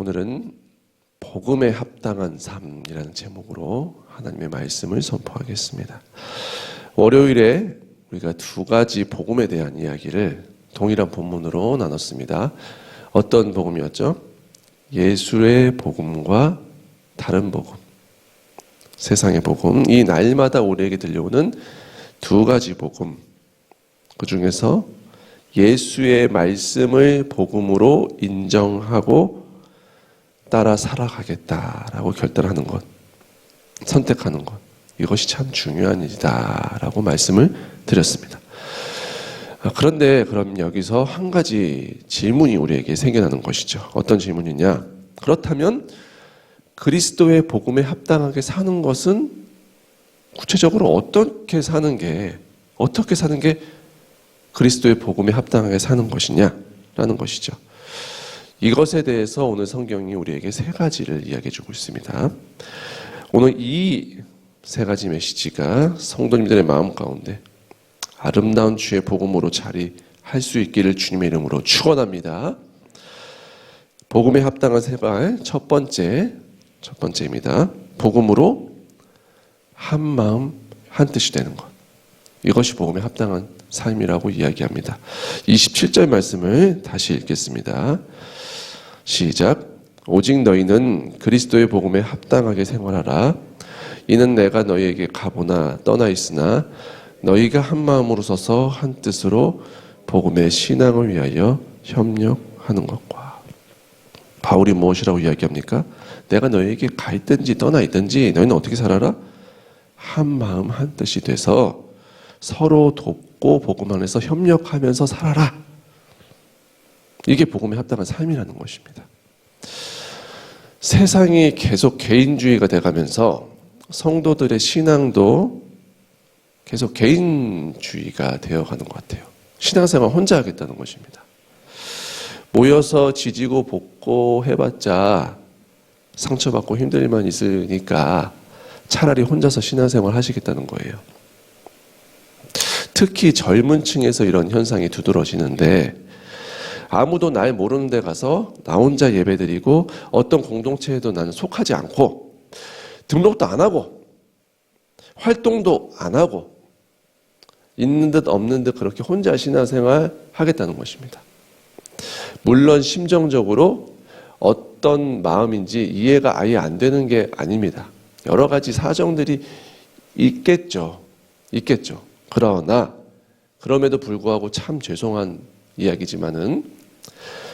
오늘은 복음에 합당한 삶이라는 제목으로 하나님의 말씀을 선포하겠습니다. 월요일에 우리가 두 가지 복음에 대한 이야기를 동일한 본문으로 나눴습니다. 어떤 복음이었죠? 예수의 복음과 다른 복음, 세상의 복음, 이 날마다 우리에게 들려오는 두 가지 복음, 그 중에서 예수의 말씀을 복음으로 인정하고 따라 살아가겠다라고 결단하는 것, 선택하는 것, 이것이 참 중요한 일이다라고 말씀을 드렸습니다. 아, 그런데 그럼 여기서 한 가지 질문이 우리에게 생겨나는 것이죠. 어떤 질문이냐? 그렇다면 그리스도의 복음에 합당하게 사는 것은 구체적으로 어떻게 사는 게 어떻게 사는 게 그리스도의 복음에 합당하게 사는 것이냐라는 것이죠. 이것에 대해서 오늘 성경이 우리에게 세 가지를 이야기해 주고 있습니다. 오늘 이 세 가지 메시지가 성도님들의 마음 가운데 아름다운 주의 복음으로 자리할 수 있기를 주님의 이름으로 축원합니다. 복음에 합당한 생활 첫 번째 첫 번째입니다. 복음으로 한 마음 한 뜻이 되는 것. 이것이 복음에 합당한 삶이라고 이야기합니다. 27절 말씀을 다시 읽겠습니다. 시작. 오직 너희는 그리스도의 복음에 합당하게 생활하라. 이는 내가 너희에게 가보나 떠나 있으나 너희가 한 마음으로 서서 한 뜻으로 복음의 신앙을 위하여 협력하는 것과 바울이 무엇이라고 이야기합니까? 내가 너희에게 가 있든지 떠나 있든지 너희는 어떻게 살아라? 한 마음 한 뜻이 돼서 서로 돕고 복음 안에서 협력하면서 살아라. 이게 복음에 합당한 삶이라는 것입니다. 세상이 계속 개인주의가 돼가면서 성도들의 신앙도 계속 개인주의가 되어가는 것 같아요. 신앙생활 혼자 하겠다는 것입니다. 모여서 지지고 볶고 해봤자 상처받고 힘들 일만 있으니까 차라리 혼자서 신앙생활 하시겠다는 거예요. 특히 젊은 층에서 이런 현상이 두드러지는데 아무도 날 모르는 데 가서 나 혼자 예배드리고 어떤 공동체에도 나는 속하지 않고 등록도 안 하고 활동도 안 하고 있는 듯 없는 듯 그렇게 혼자 신앙생활 하겠다는 것입니다. 물론 심정적으로 어떤 마음인지 이해가 아예 안 되는 게 아닙니다. 여러 가지 사정들이 있겠죠. 있겠죠. 그러나 그럼에도 불구하고 참 죄송한 이야기지만은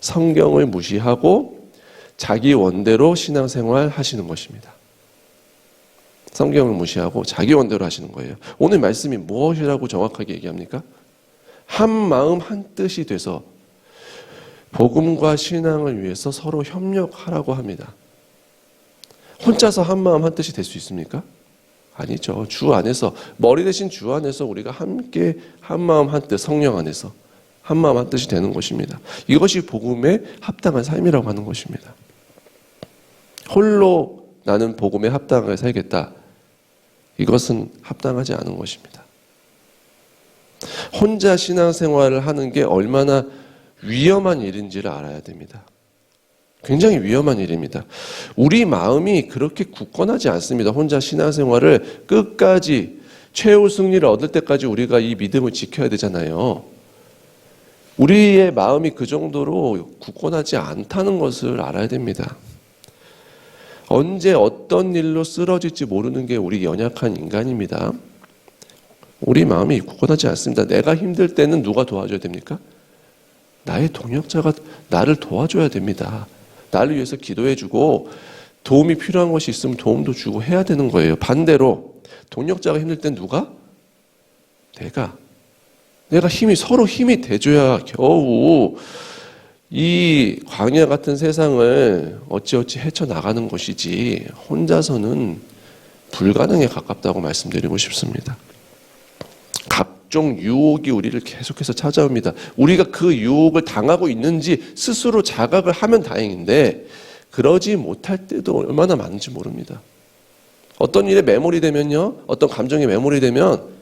성경을 무시하고 자기 원대로 신앙생활 하시는 것입니다. 성경을 무시하고 자기 원대로 하시는 거예요. 오늘 말씀이 무엇이라고 정확하게 얘기합니까? 한 마음 한 뜻이 돼서 복음과 신앙을 위해서 서로 협력하라고 합니다. 혼자서 한 마음 한 뜻이 될 수 있습니까? 아니죠. 주 안에서 머리 대신 주 안에서 우리가 함께 한 마음 한 뜻 성령 안에서 한 마음 한 뜻이 되는 것입니다. 이것이 복음에 합당한 삶이라고 하는 것입니다. 홀로 나는 복음에 합당하게 살겠다. 이것은 합당하지 않은 것입니다. 혼자 신앙생활을 하는 게 얼마나 위험한 일인지를 알아야 됩니다. 굉장히 위험한 일입니다. 우리 마음이 그렇게 굳건하지 않습니다. 혼자 신앙생활을 끝까지 최후 승리를 얻을 때까지 우리가 이 믿음을 지켜야 되잖아요. 우리의 마음이 그 정도로 굳건하지 않다는 것을 알아야 됩니다. 언제 어떤 일로 쓰러질지 모르는 게 우리 연약한 인간입니다. 우리 마음이 굳건하지 않습니다. 내가 힘들 때는 누가 도와줘야 됩니까? 나의 동역자가 나를 도와줘야 됩니다. 나를 위해서 기도해주고 도움이 필요한 것이 있으면 도움도 주고 해야 되는 거예요. 반대로 동역자가 힘들 땐 누가? 내가. 내가 힘이 서로 힘이 돼줘야 겨우 이 광야 같은 세상을 어찌어찌 헤쳐나가는 것이지 혼자서는 불가능에 가깝다고 말씀드리고 싶습니다. 각종 유혹이 우리를 계속해서 찾아옵니다. 우리가 그 유혹을 당하고 있는지 스스로 자각을 하면 다행인데 그러지 못할 때도 얼마나 많은지 모릅니다. 어떤 일에 매몰이 되면요. 어떤 감정에 매몰이 되면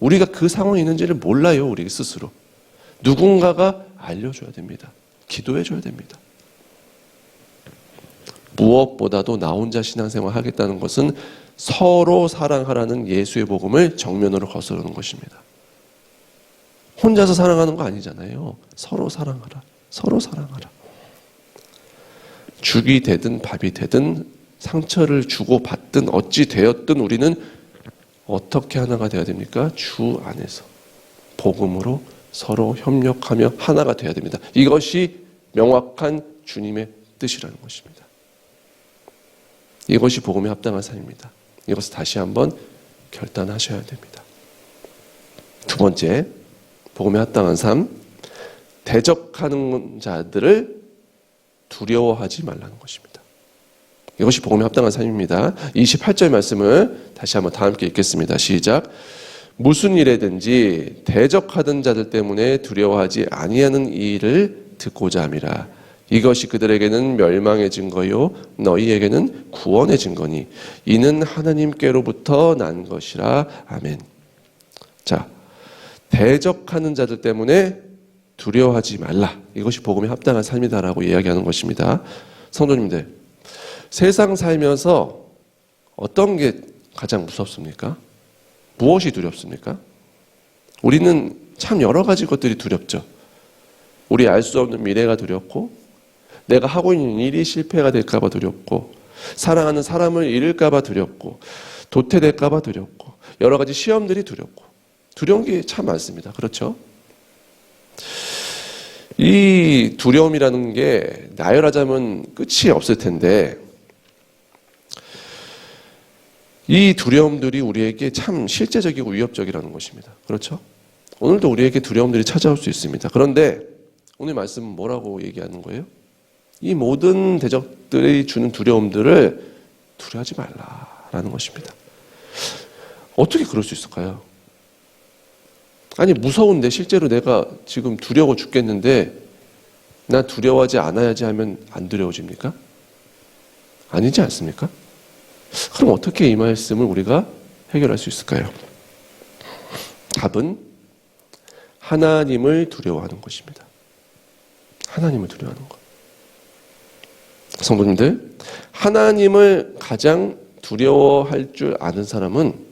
우리가 그 상황에 있는지를 몰라요. 우리 스스로. 누군가가 알려줘야 됩니다. 기도해 줘야 됩니다. 무엇보다도 나 혼자 신앙생활 하겠다는 것은 서로 사랑하라는 예수의 복음을 정면으로 거스르는 것입니다. 혼자서 사랑하는 거 아니잖아요. 서로 사랑하라. 서로 사랑하라. 죽이 되든 밥이 되든 상처를 주고 받든 어찌 되었든 우리는 어떻게 하나가 되어야 됩니까? 주 안에서 복음으로 서로 협력하며 하나가 되어야 됩니다. 이것이 명확한 주님의 뜻이라는 것입니다. 이것이 복음에 합당한 삶입니다. 이것을 다시 한번 결단하셔야 됩니다. 두 번째, 복음에 합당한 삶, 대적하는 자들을 두려워하지 말라는 것입니다. 이것이 복음에 합당한 삶입니다. 28절 말씀을 다시 한번 다 함께 읽겠습니다. 시작. 무슨 일에든지 대적하던 자들 때문에 두려워하지 아니하는 일을 듣고자 함이라. 이것이 그들에게는 멸망의 증거요 너희에게는 구원의 증거니 이는 하나님께로부터 난 것이라. 아멘. 자, 대적하는 자들 때문에 두려워하지 말라. 이것이 복음에 합당한 삶이다라고 이야기하는 것입니다. 성도님들, 세상 살면서 어떤 게 가장 무섭습니까? 무엇이 두렵습니까? 우리는 참 여러 가지 것들이 두렵죠. 우리 알 수 없는 미래가 두렵고, 내가 하고 있는 일이 실패가 될까봐 두렵고, 사랑하는 사람을 잃을까봐 두렵고, 도태될까봐 두렵고, 여러 가지 시험들이 두렵고, 두려운 게 참 많습니다. 그렇죠? 이 두려움이라는 게 나열하자면 끝이 없을 텐데, 이 두려움들이 우리에게 참 실제적이고 위협적이라는 것입니다. 그렇죠? 오늘도 우리에게 두려움들이 찾아올 수 있습니다. 그런데 오늘 말씀은 뭐라고 얘기하는 거예요? 이 모든 대적들이 주는 두려움들을 두려워하지 말라라는 것입니다. 어떻게 그럴 수 있을까요? 아니 무서운데 실제로 내가 지금 두려워 죽겠는데 나 두려워하지 않아야지 하면 안 두려워집니까? 아니지 않습니까? 그럼 어떻게 이 말씀을 우리가 해결할 수 있을까요? 답은 하나님을 두려워하는 것입니다. 하나님을 두려워하는 것. 성도님들, 하나님을 가장 두려워할 줄 아는 사람은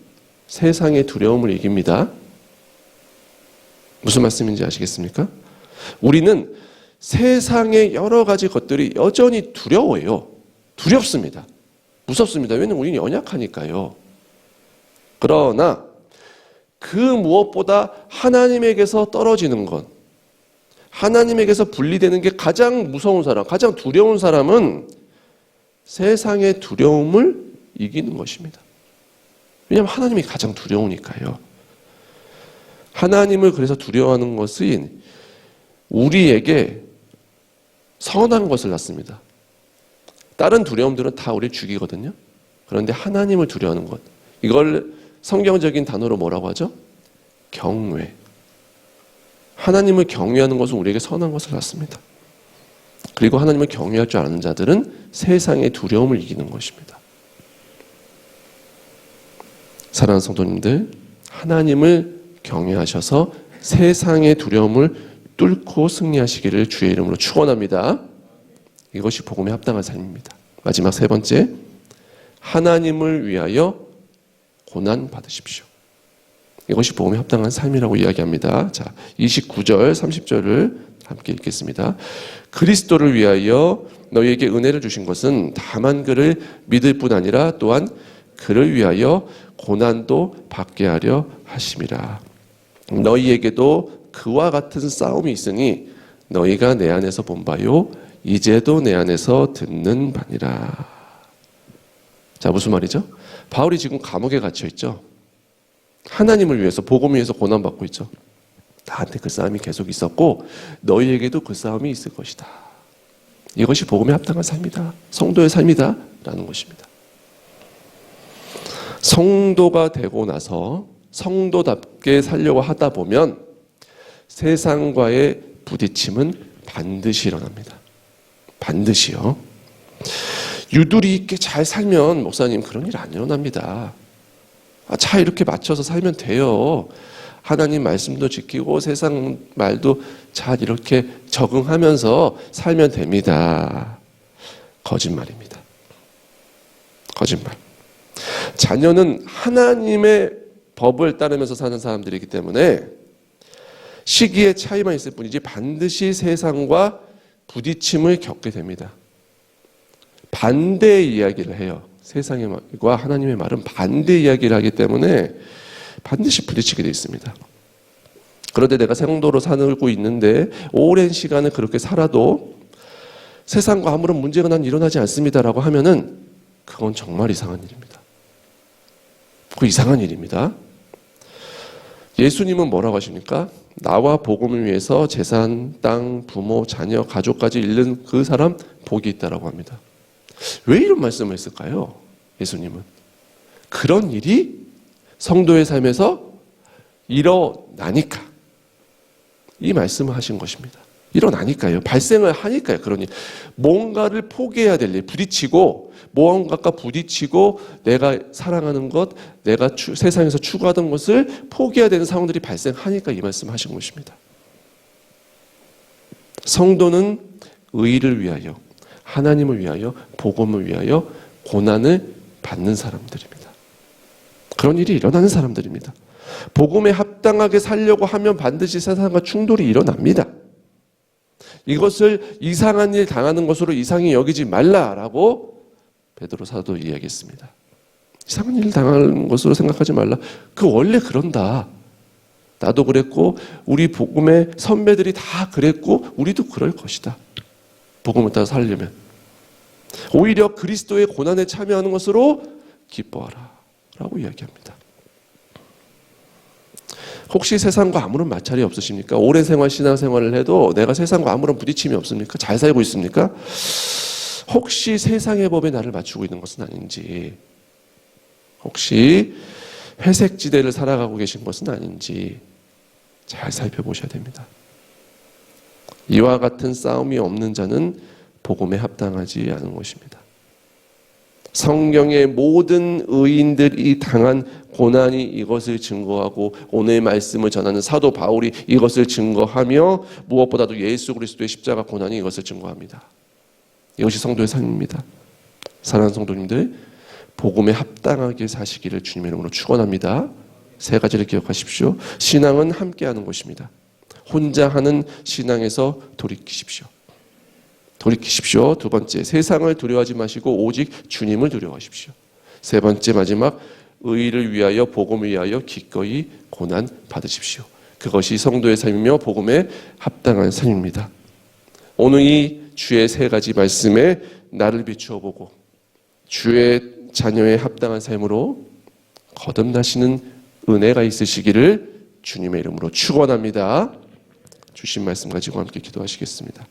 세상의 두려움을 이깁니다. 무슨 말씀인지 아시겠습니까? 우리는 세상의 여러 가지 것들이 여전히 두려워요. 두렵습니다. 무섭습니다. 왜냐면 우리는 연약하니까요. 그러나 그 무엇보다 하나님에게서 떨어지는 것, 하나님에게서 분리되는 게 가장 무서운 사람, 가장 두려운 사람은 세상의 두려움을 이기는 것입니다. 왜냐하면 하나님이 가장 두려우니까요. 하나님을 그래서 두려워하는 것은 우리에게 선한 것을 낳습니다. 다른 두려움들은 다 우리를 죽이거든요. 그런데 하나님을 두려워하는 것. 이걸 성경적인 단어로 뭐라고 하죠? 경외. 하나님을 경외하는 것은 우리에게 선한 것을 낳습니다. 그리고 하나님을 경외할 줄 아는 자들은 세상의 두려움을 이기는 것입니다. 사랑하는 성도님들, 하나님을 경외하셔서 세상의 두려움을 뚫고 승리하시기를 주의 이름으로 축원합니다. 이것이 복음에 합당한 삶입니다. 마지막 세 번째, 하나님을 위하여 고난 받으십시오. 이것이 복음에 합당한 삶이라고 이야기합니다. 자, 29절, 30절을 함께 읽겠습니다. 그리스도를 위하여 너희에게 은혜를 주신 것은 다만 그를 믿을 뿐 아니라 또한 그를 위하여 고난도 받게 하려 하심이라. 너희에게도 그와 같은 싸움이 있으니 너희가 내 안에서 본 바요 이제도 내 안에서 듣는 바니라. 자, 무슨 말이죠? 바울이 지금 감옥에 갇혀 있죠. 하나님을 위해서 복음 위해서 고난 받고 있죠. 나한테 그 싸움이 계속 있었고 너희에게도 그 싸움이 있을 것이다. 이것이 복음에 합당한 삶이다. 성도의 삶이다 라는 것입니다. 성도가 되고 나서 성도답게 살려고 하다 보면 세상과의 부딪힘은 반드시 일어납니다. 반드시요. 유두리 있게 잘 살면 목사님 그런 일 안 일어납니다. 아, 잘 이렇게 맞춰서 살면 돼요. 하나님 말씀도 지키고 세상 말도 잘 이렇게 적응하면서 살면 됩니다. 거짓말입니다. 거짓말. 자녀는 하나님의 법을 따르면서 사는 사람들이기 때문에 시기의 차이만 있을 뿐이지 반드시 세상과 부딪힘을 겪게 됩니다. 반대의 이야기를 해요. 세상의 말과 하나님의 말은 반대 이야기를 하기 때문에 반드시 부딪히게 돼 있습니다. 그런데 내가 생도로 살고 있는데 오랜 시간을 그렇게 살아도 세상과 아무런 문제가 난 일어나지 않습니다라고 하면은 그건 정말 이상한 일입니다. 그 이상한 일입니다. 예수님은 뭐라고 하십니까? 나와 복음을 위해서 재산, 땅, 부모, 자녀, 가족까지 잃는 그 사람 복이 있다라고 합니다. 왜 이런 말씀을 했을까요? 예수님은 그런 일이 성도의 삶에서 일어나니까 이 말씀을 하신 것입니다. 일어나니까요. 발생을 하니까요. 일. 뭔가를 포기해야 될 일, 부딪히고 무언가가 부딪히고 내가 사랑하는 것, 내가 추- 세상에서 추구하던 것을 포기해야 되는 상황들이 발생하니까 이 말씀 하신 것입니다. 성도는 의를 위하여, 하나님을 위하여, 복음을 위하여 고난을 받는 사람들입니다. 그런 일이 일어나는 사람들입니다. 복음에 합당하게 살려고 하면 반드시 세상과 충돌이 일어납니다. 이것을 이상한 일 당하는 것으로 이상히 여기지 말라라고 베드로 사도 이야기했습니다. 이상한 일 당하는 것으로 생각하지 말라. 그 원래 그런다. 나도 그랬고 우리 복음의 선배들이 다 그랬고 우리도 그럴 것이다. 복음을 따라 살려면 오히려 그리스도의 고난에 참여하는 것으로 기뻐하라. 라고 이야기합니다. 혹시 세상과 아무런 마찰이 없으십니까? 오랜 생활 신앙생활을 해도 내가 세상과 아무런 부딪힘이 없습니까? 잘 살고 있습니까? 혹시 세상의 법에 나를 맞추고 있는 것은 아닌지 혹시 회색 지대를 살아가고 계신 것은 아닌지 잘 살펴보셔야 됩니다. 이와 같은 싸움이 없는 자는 복음에 합당하지 않은 것입니다. 성경의 모든 의인들이 당한 고난이 이것을 증거하고 오늘 말씀을 전하는 사도 바울이 이것을 증거하며 무엇보다도 예수 그리스도의 십자가 고난이 이것을 증거합니다. 이것이 성도의 삶입니다. 사랑하는 성도님들, 복음에 합당하게 사시기를 주님의 이름으로 축원합니다. 세 가지를 기억하십시오. 신앙은 함께하는 것입니다. 혼자 하는 신앙에서 돌이키십시오. 돌이키십시오. 두 번째, 세상을 두려워하지 마시고 오직 주님을 두려워하십시오. 세 번째, 마지막, 의를 위하여 복음을 위하여 기꺼이 고난 받으십시오. 그것이 성도의 삶이며 복음에 합당한 삶입니다. 오늘 이 주의 세 가지 말씀에 나를 비추어 보고 주의 자녀의 합당한 삶으로 거듭나시는 은혜가 있으시기를 주님의 이름으로 축원합니다. 주신 말씀 가지고 함께 기도하시겠습니다.